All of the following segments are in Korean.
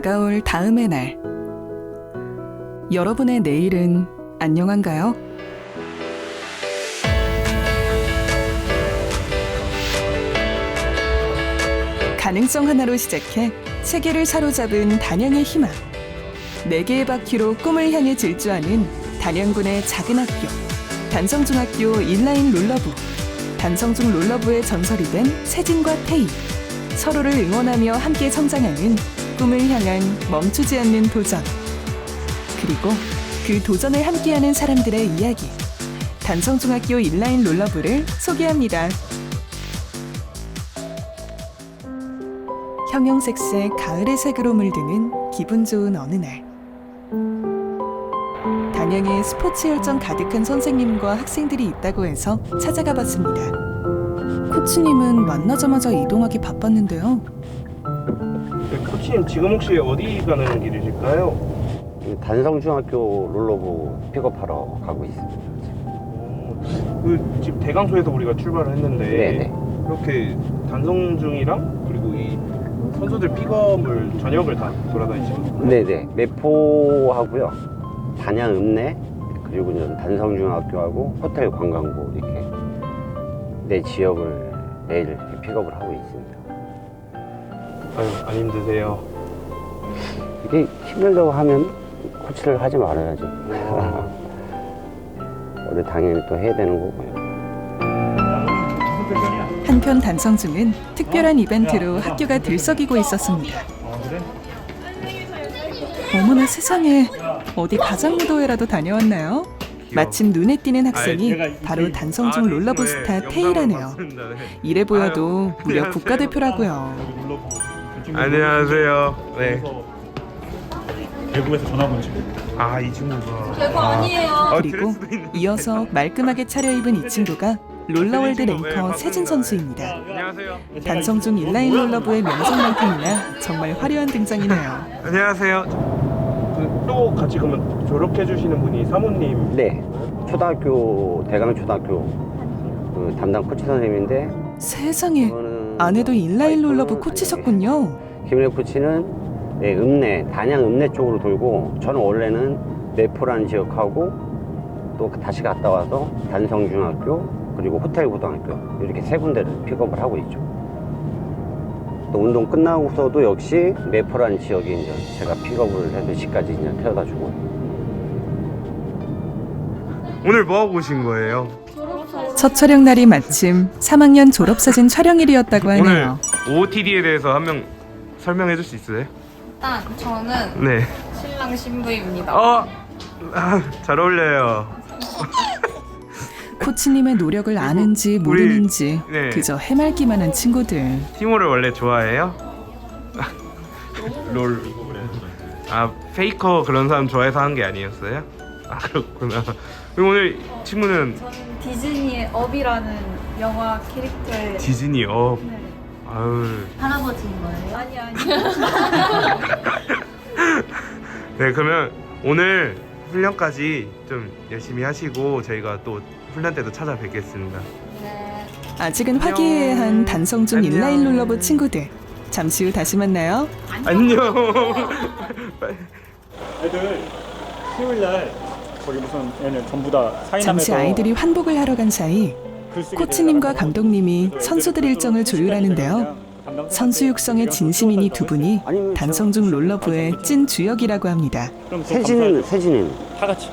다가올 다음의 날. 여러분의 내일은 안녕한가요? 가능성 하나로 시작해 세계를 사로잡은 단양의 희망. 네 개의 바퀴로 꿈을 향해 질주하는 단양군의 작은 학교. 단성중학교 인라인 롤러부. 단성중 롤러부의 전설이 된 세진과 태희. 서로를 응원하며 함께 성장하는 꿈을 향한 멈추지 않는 도전. 그리고 그 도전을 함께하는 사람들의 이야기. 단성중학교 인라인 롤러부를 소개합니다. 형형색색 가을의 색으로 물드는 기분 좋은 어느 날. 단양에 스포츠 열정 가득한 선생님과 학생들이 있다고 해서 찾아가 봤습니다. 코치님은 만나자마자 이동하기 바빴는데요. 네, 코치님 지금 혹시 어디 가는 길이실까요? 단성중학교 롤러부 픽업하러 가고 있습니다. 어, 그 지금 대강소에서 우리가 출발을 했는데 네네. 이렇게 단성중이랑 그리고 이 선수들 픽업을 저녁을 다 돌아다니시는 거예요? 네네. 매포하고요. 단양 읍내 그리고 이제 단성중학교하고 호텔 관광부 이렇게 내 지역을 매일 이렇게 픽업을 하고. 아유 안 힘드세요. 이게 힘들다고 하면 코치를 하지 말아야죠. 원래 당연히 또 해야 되는 거고요. 한편 단성중은 특별한 이벤트로 학교가 들썩이고 있었습니다. 어머나 세상에 어디 가장무도회라도 다녀왔나요? 마침 눈에 띄는 학생이 바로 단성중 롤러부 스타 테이라네요. 이래 보여도 무려 국가대표라고요. 안녕하세요. 네. 대구에서 전화 온 친구. 아 이 친구가. 별거 아니에요. 그리고 이어서 말끔하게 차려입은 이 친구가 롤러월드 랭커 세진 선수입니다. 안녕하세요. 단성 중 인라인 롤러부의 명성만큼이나 정말 화려한 등장이네요. 안녕하세요. 그, 또 같이 그러면 졸업해 주시는 분이 사모님. 네. 초등학교 대강 초등학교 그 담당 코치 선생님인데 세상에 아내도 인라인 롤러부 와이프는 코치셨군요. 김일혜 코치는 네, 읍내, 단양 읍내 쪽으로 돌고 저는 원래는 내포라는 지역하고 또 다시 갔다 와서 단성중학교 그리고 호텔고등학교 이렇게 세 군데를 픽업을 하고 있죠. 또 운동 끝나고서도 역시 내포라는 지역에 이제 제가 픽업을 해서 집까지 이제 태워다 주고 오늘 뭐 하고 오신 거예요? 첫 촬영 날이 마침 3학년 졸업사진 촬영일이었다고 하네요. OOTD에 대해서 한 명 설명해 줄 수 있어요? 일단 저는 네. 신랑 신부입니다. 어, 아, 잘 어울려요. 코치님의 노력을 아는지 모르는지 네. 그저 해맑기만 한 친구들. 티모를 원래 좋아해요? 롤. 아, 페이커 그런 사람 좋아해서 한 게 아니었어요? 아, 그렇구나. 그럼 오늘 친구는 저는 디즈니의 업이라는 영화 캐릭터의 디즈니 어. 네. 아유. 할아버지인 거예요? 아니 아니. 네, 그러면 오늘 훈련까지 좀 열심히 하시고 저희가 또 훈련 때도 찾아뵙겠습니다. 네. 아직은 화기애애한 단성 중 안녕. 인라인 롤러부 친구들. 잠시 후 다시 만나요. 안녕. 애들 수요일 날 거기 무슨 얘는 전부 다 사인함에서 잠시 아이들이 환복을 하러 간 사이 글쓰기 코치님과 감독님이 그래서 선수들 애들 일정을 또 조율하는데요. 담당 선수 육성의 진심인 이 두 분이 아니면 단성중 롤러부의 찐 주역이라고 합니다. 그럼 또 세진은 감사하죠. 세진이는 다 같이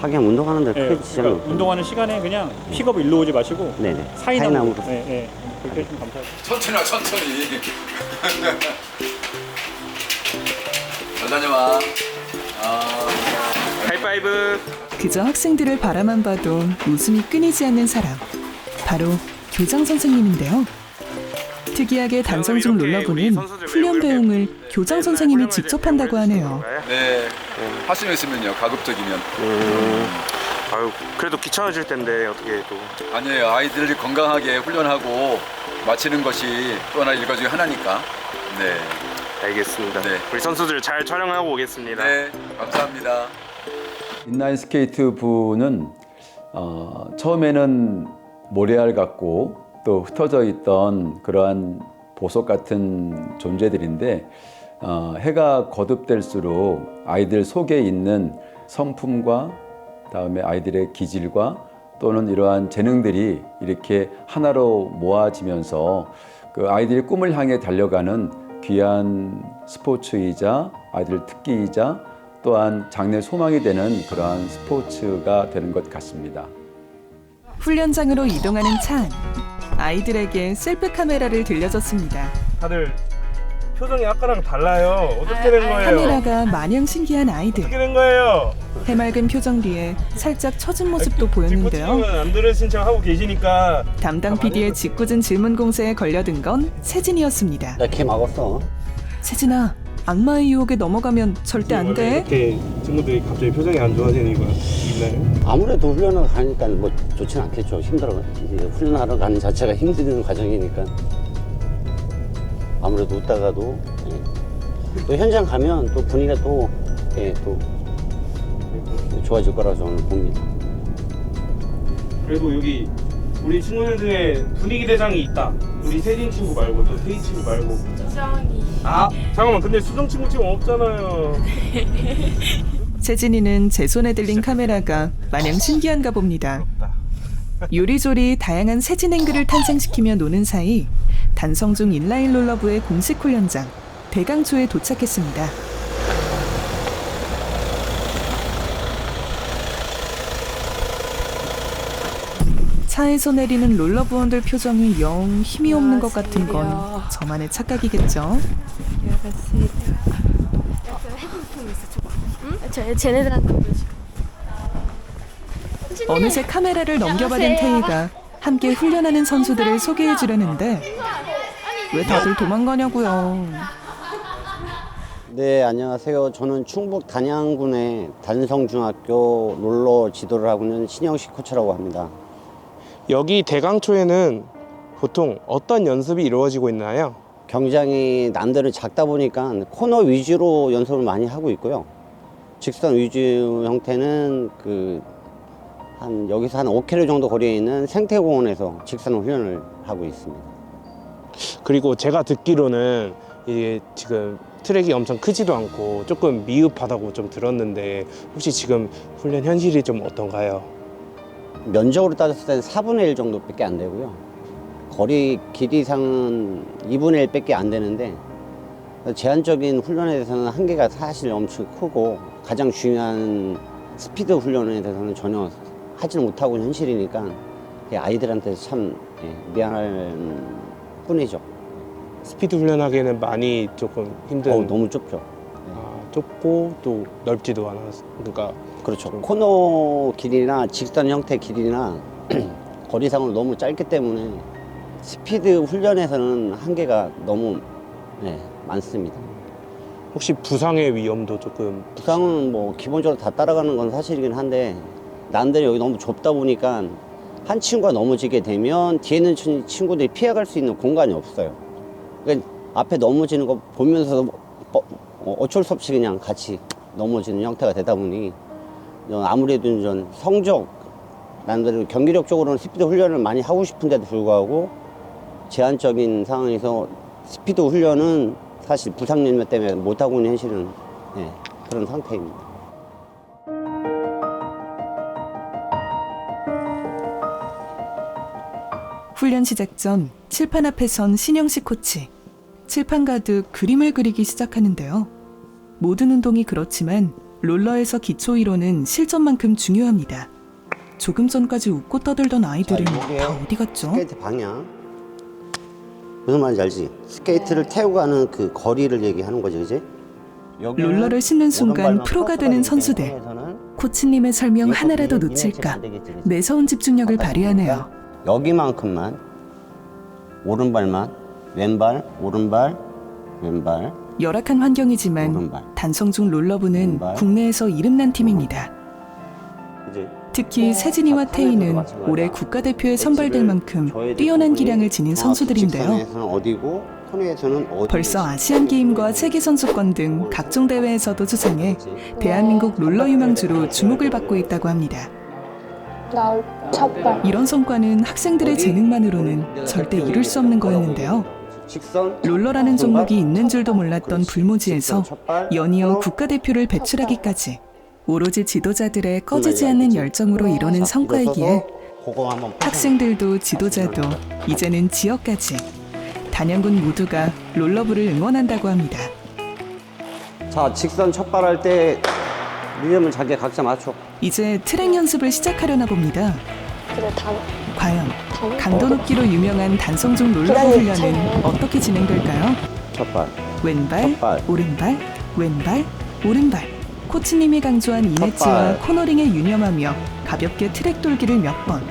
하긴 운동하는데 예, 크게 지장이 그러니까 없고 운동하는 시간에 그냥 픽업 일로 오지 마시고 네네 사인함으로 사인함으로 예, 예. 그렇게 해주면 감사하죠 천천히 와 천천히 잘 다녀와 아. 하이파이브. 그저 학생들을 바라만 봐도 웃음이 끊이지 않는 사람. 바로 교장 선생님인데요. 특이하게 이렇게 우리 롤러부는 선수들 훈련 이렇게 배웅을 교장 선생님이 훈련을 직접 이제 한다고 하네요. 네 하시는 거 있으면요 가급적이면 음. 아유, 그래도 귀찮아질 텐데 어떻게 또. 아니에요 아이들이 건강하게 훈련하고 마치는 것이 또 하나 일과 중에 하나니까 네, 알겠습니다. 네. 우리 선수들 잘 촬영하고 오겠습니다. 네 감사합니다 인라인 스케이트 부는 어, 처음에는 모래알 같고 또 흩어져 있던 그러한 보석 같은 존재들인데 어, 해가 거듭될수록 아이들 속에 있는 성품과 다음에 아이들의 기질과 또는 이러한 재능들이 이렇게 하나로 모아지면서 그 아이들이 꿈을 향해 달려가는 귀한 스포츠이자 아이들 특기이자 또한 장래 소망이 되는 그러한 스포츠가 되는 것 같습니다. 훈련장으로 이동하는 차 안. 아이들에게 셀프 카메라를 들려줬습니다. 다들 표정이 아까랑 달라요. 어떻게 된 거예요? 카메라가 마냥 신기한 아이들. 어떻게 된 거예요? 해맑은 표정 뒤에 살짝 처진 모습도 보였는데요. 뒷코치님은 안 들으신 척 하고 계시니까 담당 PD의 짓궂은 질문 공세에 걸려든 건 세진이었습니다. 나 걔 막았어. 세진아, 악마의 유혹에 넘어가면 절대 안 돼. 이렇게 친구들이 갑자기 표정이 안 좋아지는 이유가 있나요? 아무래도 훈련을 가니까 뭐 좋지는 않겠죠. 힘들어. 이제 훈련하러 가는 자체가 힘든 과정이니까. 아무래도 웃다가도 예. 또 현장 가면 또 분위기가 또, 예, 또 좋아질 거라고 저는 봅니다. 그래도 여기 우리 친구들 중에 분위기 대장이 있다. 우리 세진 친구 말고 또 세희 친구 말고. 수정이. 아 잠깐만 근데 수정 친구 지금 없잖아요. 세진이는 제 손에 들린 카메라가 마냥 신기한가 봅니다. 요리조리 다양한 세진 앵글을 탄생시키며 노는 사이 단성중 인라인 롤러부의 공식 훈련장 대강초에 도착했습니다. 차에서 내리는 롤러부원들 표정이 영 힘이 없는 것 같은 건 저만의 착각이겠죠. 저 쟤네들한테 보여줘. 어느새 카메라를 넘겨받은 태희가 함께 훈련하는 선수들을 소개해 주려는데 왜 다들 도망가냐고요. 네, 안녕하세요. 저는 충북 단양군의 단성중학교 롤러 지도를 하고 있는 신영식 코치라고 합니다. 여기 대강초에는 보통 어떤 연습이 이루어지고 있나요? 경장이 난들은 작다 보니까 코너 위주로 연습을 많이 하고 있고요. 직선 위주 형태는 그 한 여기서 한 5km 정도 거리에 있는 생태공원에서 직선 훈련을 하고 있습니다. 그리고 제가 듣기로는 이게 지금 트랙이 엄청 크지도 않고 조금 미흡하다고 좀 들었는데 혹시 지금 훈련 현실이 좀 어떤가요? 면적으로 따졌을 때는 4분의 1 정도밖에 안 되고요. 거리 길이상은 2분의 1밖에 안 되는데 제한적인 훈련에 대해서는 한계가 사실 엄청 크고 가장 중요한 스피드 훈련에 대해서는 전혀 하지는 못하고 현실이니까 아이들한테 참 예, 미안할 뿐이죠. 스피드 훈련하기에는 많이 조금 힘든 어우, 너무 좁죠. 아, 좁고 또 넓지도 않아서 그러니까 그렇죠. 코너 길이나 직선 형태 길이나 거리상으로 너무 짧기 때문에 스피드 훈련에서는 한계가 너무 예, 많습니다. 혹시 부상의 위험도 조금 부상은 뭐 기본적으로 다 따라가는 건 사실이긴 한데 난들이 여기 너무 좁다 보니까 한 친구가 넘어지게 되면 뒤에 있는 친- 친구들이 피해갈 수 있는 공간이 없어요. 그러니까 앞에 넘어지는 거 보면서 어, 어쩔 수 없이 그냥 같이 넘어지는 형태가 되다 보니 아무래도 좀 성적 남들은 경기력적으로는 스피드 훈련을 많이 하고 싶은데도 불구하고 제한적인 상황에서 스피드 훈련은 사실 부상 연매 때문에 못 하고 있는 현실은 예, 그런 상태입니다. 훈련 시작 전 칠판 앞에 선 신영식 코치. 칠판 가득 그림을 그리기 시작하는데요. 모든 운동이 그렇지만 롤러에서 기초 이론은 실전만큼 중요합니다. 조금 전까지 웃고 떠들던 아이들은 자. 다 어디 갔죠? 스케이트 방향 무슨 말인지 알지? 스케이트를 태우고 가는 그 거리를 얘기하는 거지, 그지? 여기는 롤러를 신는 순간 오른발만 프로가 크로스가 되는 선수들. 코치님의 설명 하나라도 이게 놓칠까 되겠지, 그지? 매서운 집중력을 발휘하네요. 여기만큼만 오른발만 왼발 오른발 왼발 열악한 환경이지만 단성중 롤러부는. 국내에서 이름난 팀입니다. 특히 세진이와 태희는 올해 국가대표에 선발될 만큼 뛰어난 기량을 지닌 선수들인데요. 벌써 아시안 게임과 세계 선수권 등 각종 대회에서도 수상해 대한민국 롤러 유망주로 주목을 받고 있다고 합니다. 이런 성과는 학생들의 재능만으로는 절대 이룰 수 없는 거였는데요. 롤러라는 종목이 있는 줄도 몰랐던. 불모지에서 연이어 국가대표를 배출하기까지 오로지 지도자들의 꺼지지 않는. 열정으로 이뤄낸 자, 성과이기에. 학생들도 지도자도 이제는 지역까지 단양군 모두가 롤러부를 응원한다고 합니다. 자 직선 첫발 할 때 리듬을 자기 각자 맞춰 이제 트랙 연습을 시작하려나 봅니다. 그래 다 과연 다. 강도 높기로 유명한 롤러부 기다려, 훈련은. 어떻게 진행될까요? 첫발 왼발, 첫발. 오른발, 왼발, 오른발. 코치님이 강조한 이내치와. 코너링에 유념하며 가볍게 트랙 돌기를 몇 번.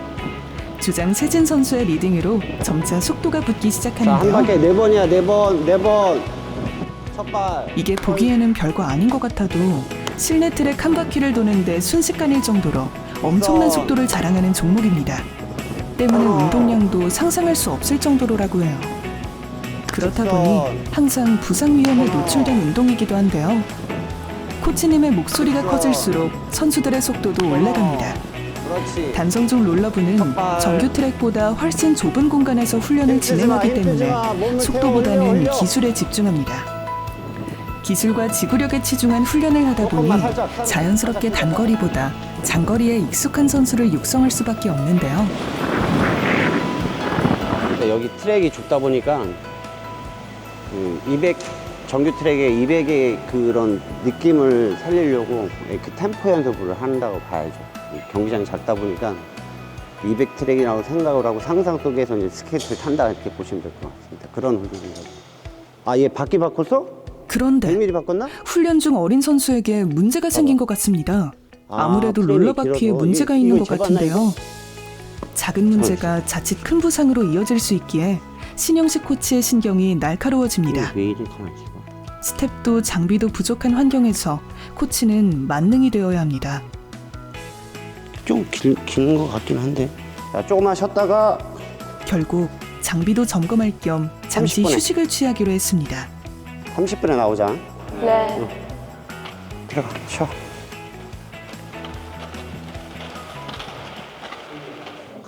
주장 세진 선수의 리딩으로 점차 속도가 붙기 자 한 시작하는데요. 바퀴 네 번이야 네 번 네 번 첫발 이게 보기에는 별거 아닌 것 같아도 실내 트랙 한 바퀴를 도는데 순식간일 정도로 엄청난 우선. 속도를 자랑하는 종목입니다. 때문에 어. 운동량도 상상할 수 없을 정도로라고 해요. 그렇다. 보니 항상 부상 위험에 어. 노출된 운동이기도 한데요. 코치님의 목소리가 우선. 커질수록 선수들의 속도도 올라갑니다. 그렇지 단성중 롤러부는. 정규 트랙보다 훨씬 좁은 공간에서 훈련을 진행하기 때문에 속도보다는. 기술에 집중합니다. 기술과 지구력에 치중한 훈련을 하다 보니 자연스럽게 단거리보다 장거리에 익숙한 선수를 육성할 수밖에 없는데요. 여기 트랙이 좁다 보니까 그 200 정규 트랙에 200의 그런 느낌을 살리려고 그 템포 연습을 한다고 봐야죠. 이 경기장이 작다 보니까 200 트랙이라고 생각을 하고 상상 속에서 이제 스케이트를 탄다 이렇게 보시면 될 것 같습니다. 그런 훈련입니다. 아, 얘 바퀴 바꿨어? 그런데 1mm 바꿨나? 훈련 중 어린 선수에게 문제가 생긴 것 같습니다. 아, 아무래도 프레임이 롤러 바퀴에 길어서 문제가 이거- 있는 이거 것 같은데요. 작은 문제가 자칫 큰 부상으로 이어질 수 있기에 신영식 코치의 신경이 날카로워집니다. 왜 이리 가만히 있어? 스텝도 장비도 부족한 환경에서 코치는 만능이 되어야 합니다. 좀긴것 같긴 한데. 자, 조금만 쉬었다가 결국 장비도 점검할 겸 잠시 30 분에. 휴식을 취하기로 했습니다. 30분에 나오자. 네. 들어가, 쉬어.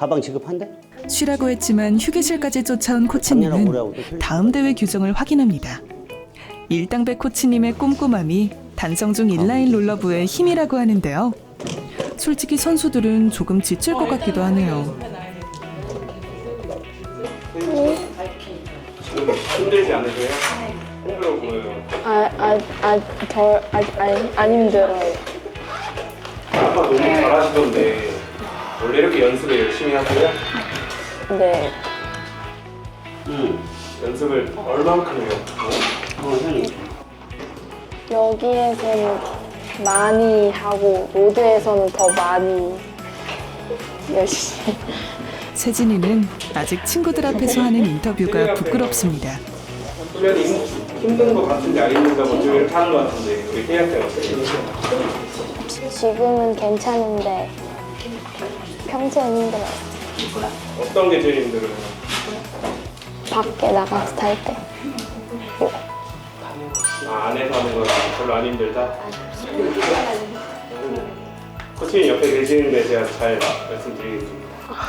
가방 지급한대? 쉬라고 했지만 휴게실까지 쫓아온 작년하고 코치님은 올해하고 또 틀리지? 다음 대회 규정을 확인합니다. 일당백 코치님의 꼼꼼함이 단성 중 인라인 롤러부의 힘이라고 하는데요. 솔직히 선수들은 조금 지칠 것 같기도 하네요. 힘들지 않으세요? 힘들어 보여요. 아, 아아아덜안 힘들어요. 아까 너무 잘하시던데 원래 이렇게 연습을 열심히 하세요? 네. 응. 연습을 얼만큼 해요? 어, 형님. 여기에서는 많이 하고 로드에서는 더 많이 열심히. 세진이는 아직 친구들 앞에서 하는 인터뷰가 부끄럽습니다. 훈련이 힘- 힘든 거 같은데 안 힘든가 먼저 이렇게 하는 거 같은데 우리 해야 때 어때요? 지금은 괜찮은데 평소엔 힘들어요. 어떤 게 제일 힘들어요? 밖에 나가서 탈 때. 아, 안에서 하는 거랑 별로 안 힘들다? 코치님 옆에 계시는데 제가 잘 말씀드리겠습니다.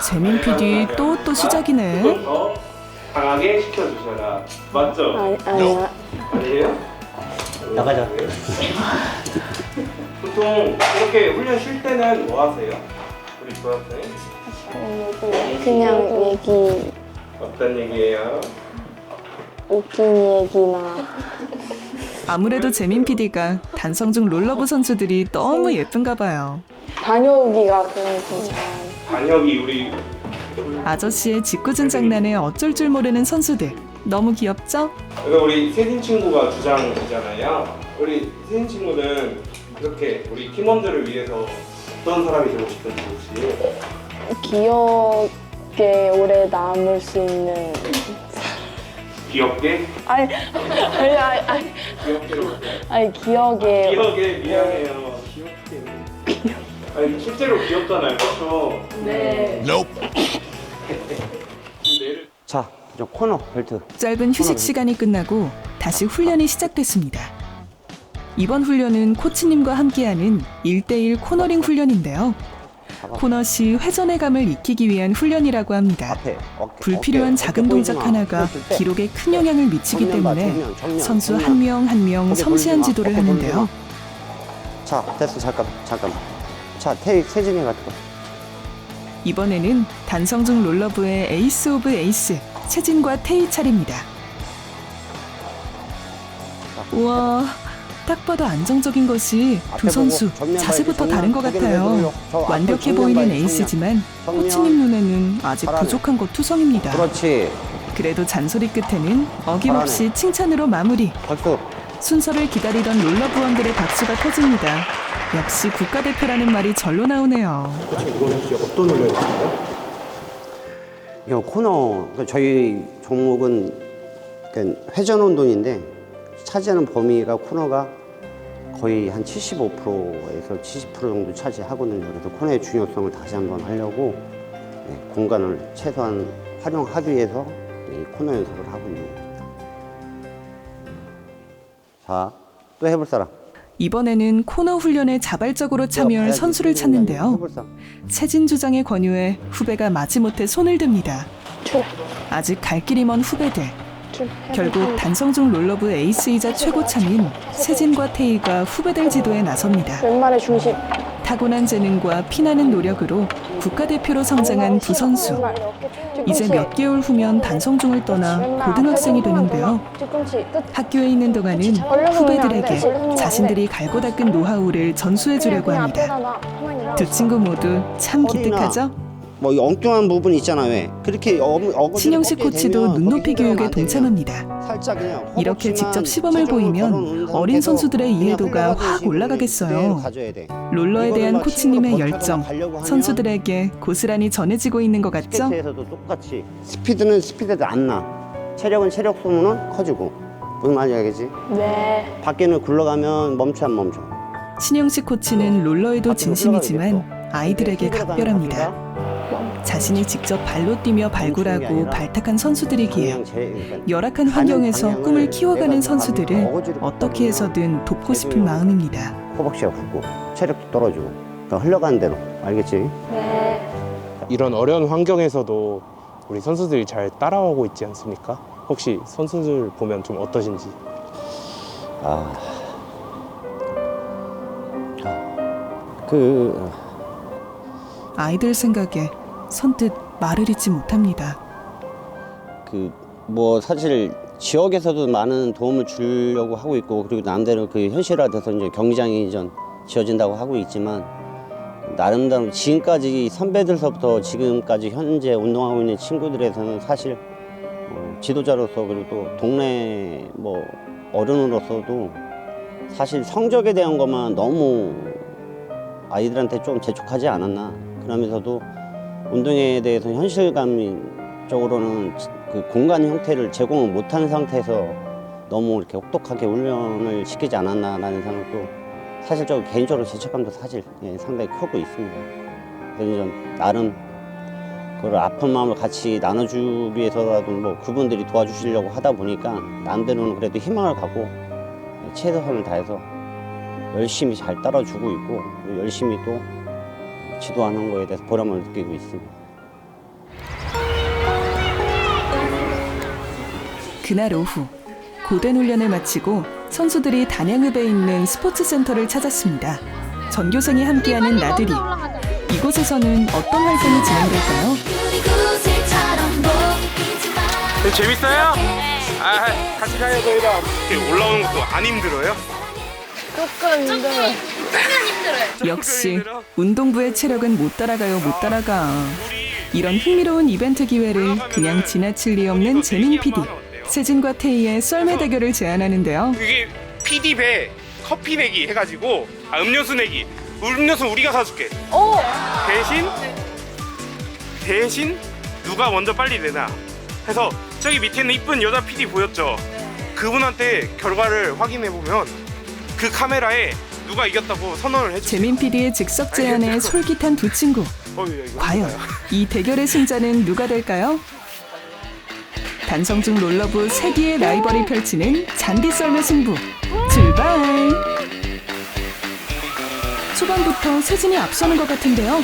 재민 PD 또 또 시작이네. 조금 더 강하게 시켜주셔라. 맞죠? 아니 아니야. 아니에요? 나가자. 보통 이렇게 훈련 쉴 때는 뭐 하세요? 우리 조합생 그냥 얘기 어떤 얘기예요? 웃긴 얘기나 아무래도 재민 PD가 단성 중 롤러부 선수들이 너무 예쁜가 봐요. 다녀오기가 그런 진짜 단혁이 우리 아저씨의 짓궂은 장난에 어쩔 줄 모르는 선수들. 너무 귀엽죠? 그러니까 우리 세진 친구가 주장이잖아요. 우리 세진 친구는 이렇게 우리 팀원들을 위해서 어떤 사람이 되고 싶은지 혹시 기억에 오래 남을 수 있는 귀엽게 아니 아니 아니 아니, 귀엽게로 아니 기억에 기억에 미안해요. 귀엽게. 아니 실제로 귀엽잖아요, 그렇죠? 네. 자, 저 코너 벨트. 짧은 휴식 시간이 끝나고 다시 훈련이 시작됐습니다. 이번 훈련은 코치님과 함께하는 1대1 코너링 훈련인데요. 코너 시 회전의 감을 익히기 위한 훈련이라고 합니다. 앞에 어깨, 불필요한 어깨, 작은 어깨 동작 보이지 마. 하나가 때 기록에 큰 영향을 미치기 정면 봐, 때문에 정면, 정면, 선수. 한 명 한 명 어깨 섬세한 돌리지 마, 지도를 어깨 돌리지 하는데요. 마. 자 됐어 잠깐 잠깐 자 태, 세진이 가지고 이번에는 단성중 롤러부의 에이스 오브 에이스 채진과 태희 차례입니다. 우와, 딱 봐도 안정적인 것이 두 선수 자세부터 다른 것 같아요. 완벽해 보이는 에이스지만. 코치님 눈에는 아직. 부족한 것 투성입니다. 그렇지 그래도 잔소리 끝에는 어김없이 칭찬으로 마무리. 박수 순서를 기다리던 롤러 부원들의 박수가 터집니다. 역시 국가대표라는 말이 절로 나오네요. 코치 이건 혹시 어떤 훈련이신가요? 이거 코너 그 저희 종목은 그 회전 운동인데 차지하는 범위가 코너가 거의 한 75%에서 70% 정도 차지하거든요. 그래서 코너의 중요성을 다시 한번 하려고 네, 공간을 최소한 활용하기 위해서 이 코너 연습을 하고 있는 겁니다. 자, 또 해볼 사람. 이번에는 코너 훈련에 자발적으로 참여할 선수를. 찾는데요. 세진 주장의 권유에 후배가 마지못해 손을 듭니다. 아직 갈 길이 먼 후배들. 결국 단성중 롤러부 에이스이자 최고참인 세진과 태희가 후배들 지도에 나섭니다. 왼발의 중심. 타고난 재능과 피나는 노력으로 국가대표로 성장한 두 선수. 이제 몇 개월 후면 단성중을 떠나 고등학생이 되는데요. 학교에 있는 동안은 후배들에게 자신들이 갈고 닦은 노하우를 전수해 주려고 합니다. 두 친구 모두 참 기특하죠? 뭐이 엉뚱한 부분 있잖아 왜? 그렇게 어, 신영식 꺾게 코치도 눈높이 교육에 동참합니다. 살짝 그냥 이렇게 직접 시범을 보이면 어린 선수들의 이해도가 확 올라가겠어요. 롤러에 대한 막 코치님의 열정, 선수들에게 고스란히 전해지고 있는 것 같죠? 똑같이 스피드는 스피드도 안 나. 체력은 체력 소모는 커지고. 무슨 말인지 알겠지? 네. 밖에는 굴러가면 멈춰 안 멈춰. 신영식 코치는 롤러에도 앞으로 진심이지만. 아이들에게 근데 각별합니다. 자신이 직접 발로 뛰며 발굴하고 발탁한 선수들이기에 열악한 환경에서 꿈을 키워가는 다 선수들을 어떻게 해서든 돕고 싶은 마음입니다. 허벅지가 붓고 체력도 떨어지고 그러니까 흘러가는 대로 알겠지? 네. 이런 어려운 환경에서도 우리 선수들이 잘 따라오고 있지 않습니까? 혹시 선수들 보면 좀 어떠신지? 아. 그 아이들 생각에 선뜻 말을 잇지 못합니다. 그 뭐 사실 지역에서도 많은 도움을 주려고 하고 있고 그리고 남대로 그 현실화돼서 이제 경기장이 좀 지어진다고 하고 있지만 나름대로 지금까지 선배들서부터 지금까지 현재 운동하고 있는 친구들에서는 사실 어, 지도자로서 그리고 또 동네 뭐 어른으로서도 사실 성적에 대한 것만 너무 아이들한테 좀 재촉하지 않았나 그러면서도 운동에 대해서 현실감적으로는 그 공간 형태를 제공을 못하는 상태에서 너무 이렇게 혹독하게 훈련을 시키지 않았나라는 생각도 사실 저 개인적으로 죄책감도 사실 예, 상당히 크고 있습니다. 그래서 좀 나름 그걸 아픈 마음을 같이 나눠주기 위해서라도 뭐 그분들이 도와주시려고 하다 보니까 남대로는 그래도 희망을 갖고 최선을 다해서 열심히 잘 따라주고 있고 열심히 또 지도하는 거에 대해서 보람을 느끼고 있습니다. 그날 오후 고된 훈련을 마치고 선수들이 단양읍에 있는 스포츠 센터를 찾았습니다. 전교생이 함께하는 나들이 이곳에서는 어떤 활동이 진행될까요? 재밌어요? 아, 같이 가요 저희랑. 올라오는 것도 안 힘들어요? 조금 힘들어요. 역시 운동부의 체력은 못 따라가요 못 따라가. 이런 흥미로운 이벤트 기회를 그냥 지나칠 리 없는 재민 PD. 세진과 태희의 썰매 대결을 제안하는데요. 이게 PD 배 커피 내기 해가지고 아 음료수 내기. 음료수 우리가 사줄게. 대신 대신 누가 먼저 빨리 내나 해서 저기 밑에는 이쁜 여자 PD 보였죠? 그분한테 결과를 확인해 보면 그 카메라에 누가 이겼다고 선언을 해주. 재민 PD의 즉석 제안에 솔깃한 두 친구. 어, 예, 이거 과연? 이 대결의 승자는 누가 될까요? 단성중 롤러부 세기의 라이벌이 펼치는 잔디 썰매 승부 출발! 초반부터 세진이 앞서는 것 같은데요.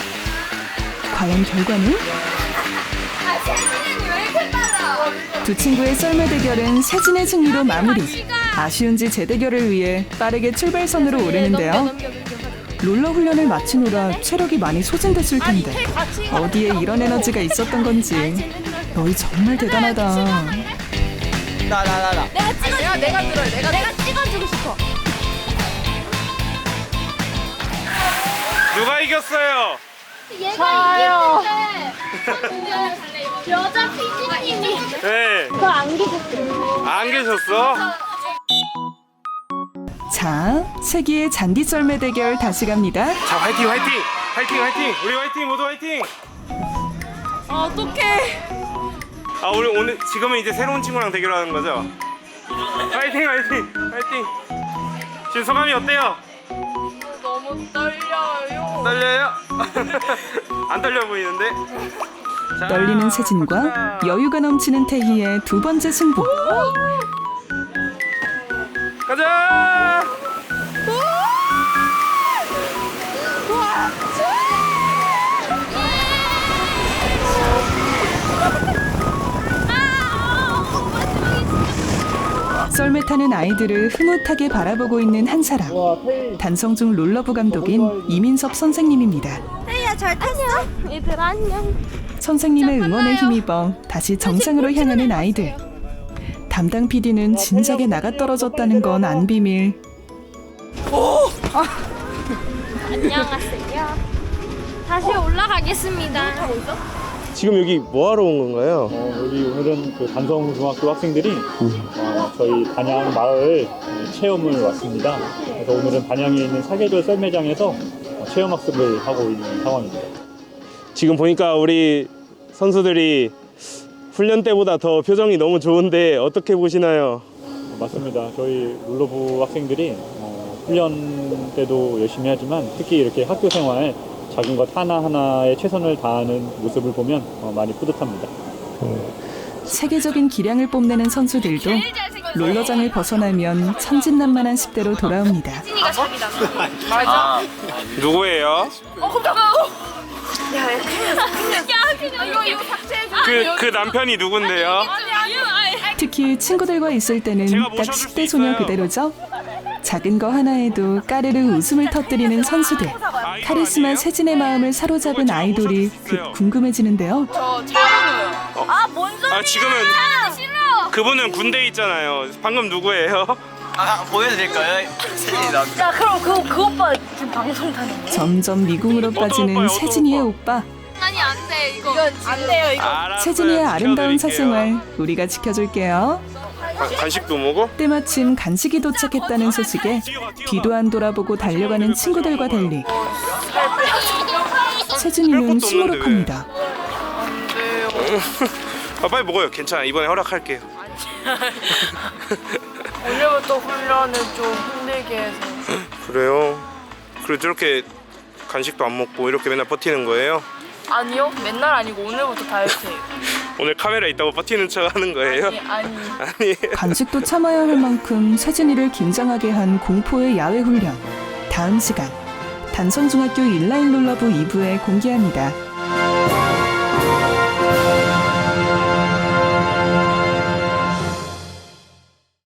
과연 결과는? 두 친구의 썰매 대결은 세진의 승리로 마무리. 아쉬운지 재대결을 위해 빠르게 출발선으로 오르는데요. 롤러 훈련을 마친 후라 체력이 많이 소진됐을 텐데. 어디에 이런 에너지가 있었던 건지 너희 정말 대단하다. 누가 이겼어요? 저요. 여자 PD님이 네. 저안 계셨어요. 안 계셨어? 자, 세기의 잔디 썰매 대결 다시 갑니다. 자 화이팅 화이팅 화이팅 화이팅 우리 화이팅 모두 화이팅 어떡해. 아 우리 오늘 지금은 이제 새로운 친구랑 대결하는 거죠? 화이팅 화이팅 화이팅 지금 소감이 어때요? 너무 떨려요. 떨려요? 안 떨려 보이는데? 자, 떨리는 세진과 여유가 넘치는 태희의 두 번째 승부. 가자! 썰매 타는 아이들을 흐뭇하게 바라보고 있는 한 사람. 단성중 롤러부 감독인 이민섭 선생님입니다. 얘들 안녕. 선생님의 응원에 힘입어 다시 정상으로 향하는 아이들. 담당 PD는 진작에 나가 떨어졌다는 건 안 비밀. 안녕하세요. 다시 올라가겠습니다. 지금 여기 뭐 하러 온 건가요? 어, 여기 오늘은 그 단성 중학교 학생들이 어, 저희 단양 마을 어, 체험을 왔습니다. 그래서 오늘은 단양에 있는 사계절 썰매장에서 어, 체험 학습을 하고 있는 상황입니다. 지금 보니까 우리 선수들이 훈련 때보다 더 표정이 너무 좋은데 어떻게 보시나요? 어, 맞습니다. 저희 룰러부 학생들이 어, 훈련 때도 열심히 하지만 특히 이렇게 학교 생활 작은 것 하나하나에 최선을 다하는 모습을 보면 어, 많이 뿌듯합니다. 세계적인 기량을 뽐내는 선수들도 롤러장을 벗어나면 천진난만한 10대로 돌아옵니다. 누구예요? 야, 이거 이거 삭제해줘. 그, 그 남편이 누군데요? 특히 친구들과 있을 때는 제가 딱 모셔줄 수 10대 소녀 있어요. 그대로죠. 작은 거 하나에도 까르르 웃음을 터뜨리는 선수들. 카리스마 세진의 마음을 사로잡은 아이돌이 급 궁금해지는데요. 아뭔 소리야? 아 지금은 싫어. 그분은 군대에 있잖아요 방금 누구예요? 아 보여드릴까요? 세진이 나야 그럼 그 그 오빠 지금 방송 타는? 점점 미궁으로 빠지는 세진이의 오빠? 아니 안 돼 이거. 이건 안 돼요 이거. 알았어요 세진이의 아름다운. 사생활 우리가 지켜줄게요. 가- 간식도 먹어? 때마침 간식이 도착했다는 소식에 뒤도 안 돌아보고 달려가는 친구들과 달리 세진이는 것도 없는데 시무룩합니다. 아 빨리 먹어요 괜찮아 이번에 허락할게요 오늘부터 훈련을 좀 힘들게 해서 그래요? 그래 저렇게 간식도 안 먹고 이렇게 맨날 버티는 거예요? 아니요 맨날 아니고 오늘부터 다이어트해요 오늘 카메라 있다고 버티는 척 하는 거예요? 아니 아니 아니 간식도 참아야 할 만큼 세진이를 긴장하게 한 공포의 야외 훈련. 다음 시간 단성중학교 인라인 롤러부 2부에 공개합니다.